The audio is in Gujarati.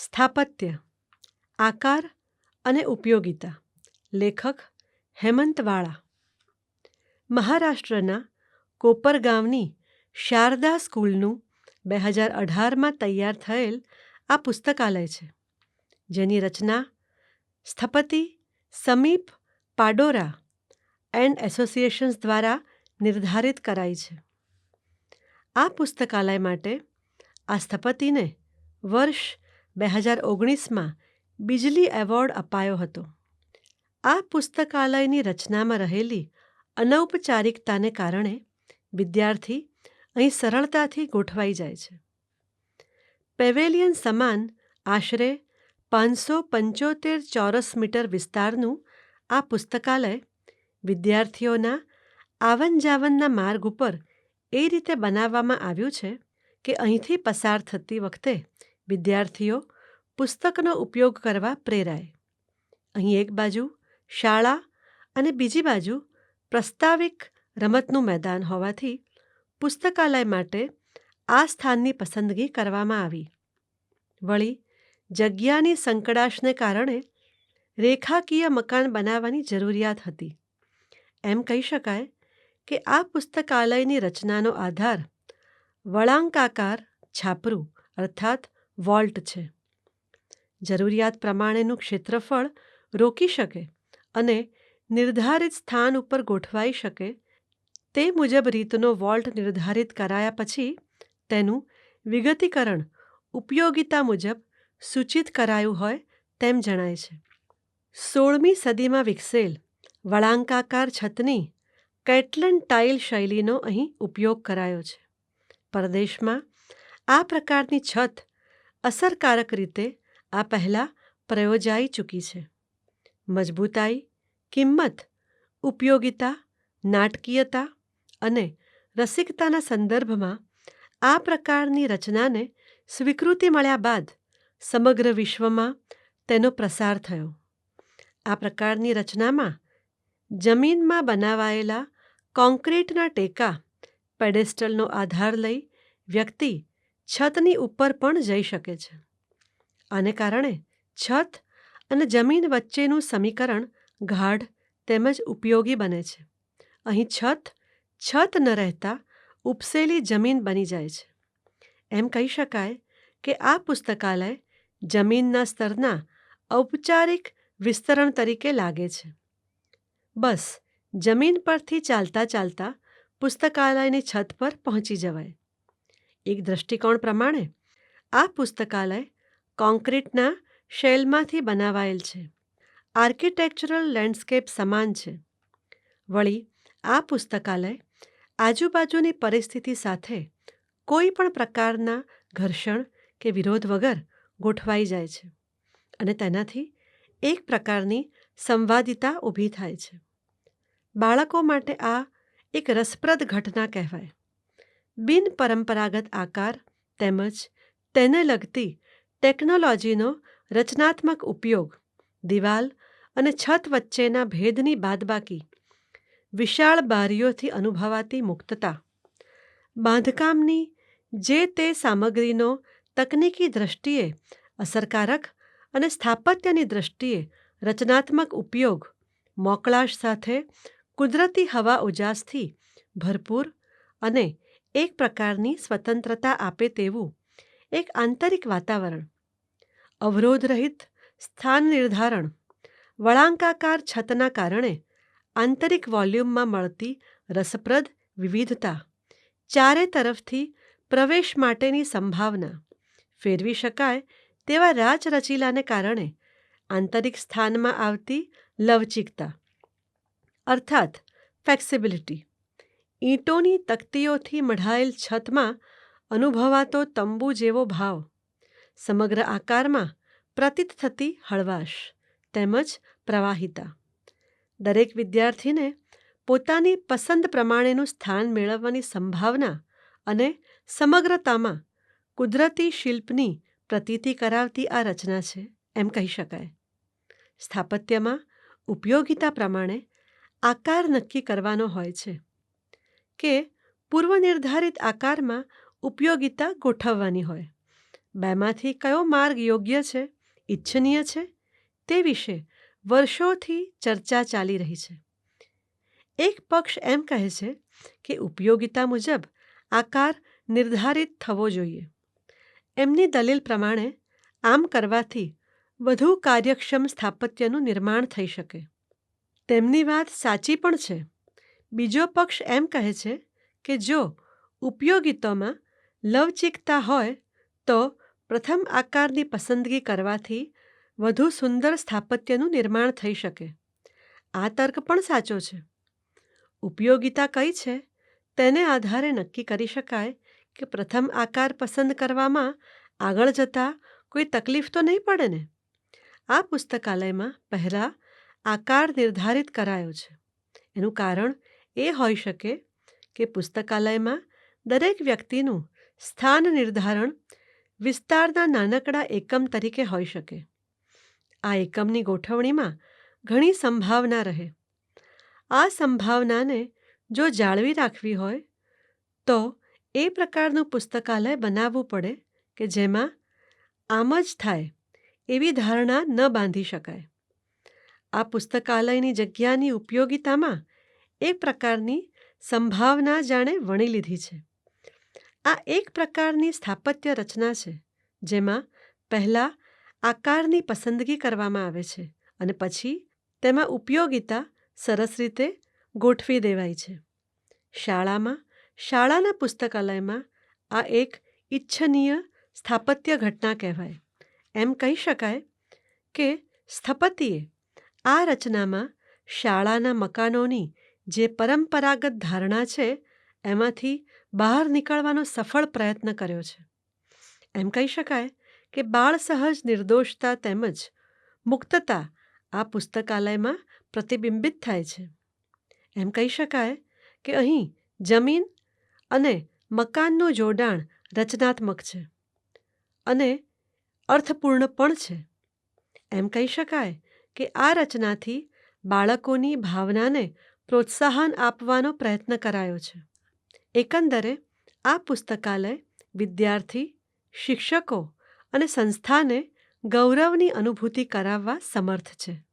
સ્થાપત્ય, આકાર અને ઉપયોગિતા. લેખક હેમંતવાળા મહારાષ્ટ્રના કોપરગાંવની શારદા સ્કૂલનું બે હજાર અઢારમાં તૈયાર થયેલ આ પુસ્તકાલય છે, જેની રચના સ્થપતિ સમીપ પાડોરા એન્ડ એસોસિએશન્સ દ્વારા નિર્ધારિત કરાઈ છે. આ પુસ્તકાલય માટે આ સ્થપતિને વર્ષ બે હજાર ઓગણીસમાં બિજલી એવોર્ડ અપાયો હતો. આ પુસ્તકાલયની રચનામાં રહેલી અનૌપચારિકતાને કારણે વિદ્યાર્થી અહીં સરળતાથી ગોઠવાઈ જાય છે. પેવેલિયન સમાન આશરે પાંચસો પંચોતેર ચોરસ મીટર વિસ્તારનું આ પુસ્તકાલય વિદ્યાર્થીઓના આવન જાવનના માર્ગ ઉપર એ રીતે બનાવવામાં આવ્યું છે કે અહીંથી પસાર થતી વખતે વિદ્યાર્થીઓ પુસ્તકનો ઉપયોગ કરવા પ્રેરાય. અહીં એક બાજુ શાળા અને બીજી બાજુ પ્રસ્તાવિક રમતનું મેદાન હોવાથી પુસ્તકાલય માટે આ સ્થાનની પસંદગી કરવામાં આવી. વળી જગ્યાની સંકડાશને કારણે રેખાકીય મકાન બનાવવાની જરૂરિયાત હતી. એમ કહી શકાય કે આ પુસ્તકાલયની રચનાનો આધાર વળાંકાકાર છાપરું, અર્થાત વોલ્ટ છે. જરૂરિયાત પ્રમાણેનું ક્ષેત્રફળ રોકી શકે અને નિર્ધારિત સ્થાન ઉપર ગોઠવાઈ શકે તે મુજબ રીતનો વોલ્ટ નિર્ધારિત કરાયા પછી તેનું વિગતીકરણ ઉપયોગિતા મુજબ સૂચિત કરાયું હોય તેમ જણાય છે. સોળમી સદીમાં વિકસેલ વળાંકાકાર છતની કેટલન ટાઇલ શૈલીનો અહીં ઉપયોગ કરાયો છે. પરદેશમાં આ પ્રકારની છત અસરકારક રીતે આ પહેલાં પ્રયોજાઈ ચૂકી છે. મજબૂતાઈ, કિંમત, ઉપયોગિતા, નાટકીયતા અને રસિકતાના સંદર્ભમાં આ પ્રકારની રચનાને સ્વીકૃતિ મળ્યા બાદ સમગ્ર વિશ્વમાં તેનો પ્રસાર થયો. આ પ્રકારની રચનામાં જમીનમાં બનાવાયેલા કોન્ક્રીટના ટેકા, પેડેસ્ટલનો આધાર લઈ વ્યક્તિ છતની ઉપર પણ જઈ શકે છે. આને કારણે છત અને જમીન વચ્ચેનું સમીકરણ ગાઢ તેમજ ઉપયોગી બને છે. અહીં છત છત ન રહેતા ઉપસેલી જમીન બની જાય છે. એમ કહી શકાય કે આ પુસ્તકાલય જમીનના સ્તરના ઔપચારિક વિસ્તરણ તરીકે લાગે છે. બસ, જમીન પરથી ચાલતા ચાલતા પુસ્તકાલયની છત પર પહોંચી જવાય. એક દૃષ્ટિકોણ પ્રમાણે, આ પુસ્તકાલય કોન્ક્રીટના શેલમાંથી બનાવાયેલ છે. આર્કિટેક્ચરલ લેન્ડસ્કેપ સમાન છે. વળી, આ પુસ્તકાલય આજુબાજુની પરિસ્થિતિ સાથે કોઈ પણ પ્રકારના ઘર્ષણ કે વિરોધ વગર ગોઠવાઈ જાય છે અને તેનાથી એક પ્રકારની સંવાદિતા ઊભી થાય છે. બાળકો માટે આ એક રસપ્રદ ઘટના કહેવાય. બિન પરંપરાગત આકાર તેમજ તેને લગતી ટેકનોલોજીનો રચનાત્મક ઉપયોગ, દિવાલ અને છત વચ્ચેના ભેદની બાદબાકી, વિશાળ બારીઓથી અનુભવાતી મુક્તતા, બાંધકામની જે તે સામગ્રીનો તકનીકી દૃષ્ટિએ અસરકારક અને સ્થાપત્યની દૃષ્ટિએ રચનાત્મક ઉપયોગ, મોકળાશ સાથે કુદરતી હવા ઉજાસથી ભરપૂર અને એક પ્રકારની સ્વતંત્રતા આપે તેવું એક આંતરિક વાતાવરણ. અવરોધરહિત સ્થાન નિર્ધારણ. વળાંકાકાર છતના કારણે આંતરિક વોલ્યુમમાં મળતી રસપ્રદ વિવિધતા. ચારે તરફથી પ્રવેશ માટેની સંભાવના. ફેરવી શકાય તેવા રાચરચીલાને કારણે આંતરિક સ્થાનમાં આવતી લવચિકતા. અર્થાત ફ્લેક્સિબિલિટી. ઈંટોની તકતીઓથી મઢાયેલ છતમાં અનુભવાતો તંબુ જેવો ભાવ. સમગ્ર આકારમાં પ્રતીત થતી હળવાશ તેમજ પ્રવાહિતા. દરેક વિદ્યાર્થીને પોતાની પસંદ પ્રમાણેનું સ્થાન મેળવવાની સંભાવના અને સમગ્રતામાં કુદરતી શિલ્પની પ્રતીતિ કરાવતી આ રચના છે, એમ કહી શકાય. સ્થાપત્યમાં ઉપયોગિતા પ્રમાણે આકાર નક્કી કરવાનો હોય છે. કે પૂર્વનિર્ધારિત આકારમાં ઉપયોગિતા ગોઠવવાની હોય. બેમાંથી કયો માર્ગ યોગ્ય છે ઇચ્છનીય છે, તે વિશે વર્ષોથી ચર્ચા ચાલી રહી છે. એક પક્ષ એમ કહે છે કે ઉપયોગિતા મુજબ આકાર નિર્ધારિત થવો જોઈએ. એમની દલીલ પ્રમાણે આમ કરવાથી વધુ કાર્યક્ષમ સ્થાપત્યનું નિર્માણ થઈ શકે. તેમની વાત સાચી પણ છે. બીજો પક્ષ એમ કહે છે કે જો ઉપયોગિતામાં લવચિકતા હોય તો પ્રથમ આકારની પસંદગી કરવાથી વધુ સુંદર સ્થાપત્યનું નિર્માણ થઈ શકે. આ તર્ક પણ સાચો છે. ઉપયોગિતા કઈ છે? તેને આધારે નક્કી કરી શકાય કે પ્રથમ આકાર પસંદ કરવામાં આગળ જતાં કોઈ તકલીફ તો નહીં પડે ને? આ પુસ્તકાલયમાં પહેલાં આકાર નિર્ધારિત કરાયો છે. એનું કારણ એ હોઈ શકે કે પુસ્તકાલયમાં દરેક વ્યક્તિનું સ્થાન નિર્ધારણ વિસ્તારના નાનકડા એકમ તરીકે હોઈ શકે. આ એકમની ગોઠવણીમાં ઘણી સંભાવના રહે. આ સંભાવનાને જો જાળવી રાખવી હોય, તો એ પ્રકારનું પુસ્તકાલય બનાવવું પડે કે જેમાં આમ જ થાય એવી ધારણા ન બાંધી શકાય. આ પુસ્તકાલયની જગ્યાની ઉપયોગિતામાં એક પ્રકારની સંભાવના જાણે વણી લીધી છે. આ એક પ્રકારની સ્થાપત્ય રચના છે, જેમાં પહેલાં આકારની પસંદગી કરવામાં આવે છે અને પછી તેમાં ઉપયોગિતા સરસ રીતે ગોઠવી દેવાય છે. શાળામાં, શાળાના પુસ્તકાલયમાં આ એક ઇચ્છનીય સ્થાપત્ય ઘટના કહેવાય. એમ કહી શકાય કે સ્થપતિએ આ રચનામાં શાળાના મકાનોની જે પરંપરાગત ધારણા છે, એમાંથી બહાર નીકળવાનો સફળ પ્રયત્ન કર્યો છે. એમ કહી શકાય કે બાળ સહજ, નિર્દોષતા તેમજ મુક્તતા આ પુસ્તકાલયમાં પ્રતિબિંબિત થાય છે. એમ કહી શકાય કે અહીં જમીન અને મકાનનું જોડાણ રચનાત્મક છે અને અર્થપૂર્ણ પણ છે. એમ કહી શકાય કે આ રચનાથી બાળકોની ભાવનાને પ્રોત્સાહન આપવાનો પ્રયત્ન કરાયો છે. એકંદરે, આ પુસ્તકાલય વિદ્યાર્થી, શિક્ષકો અને સંસ્થાને ગૌરવની અનુભૂતિ કરાવવા સમર્થ છે.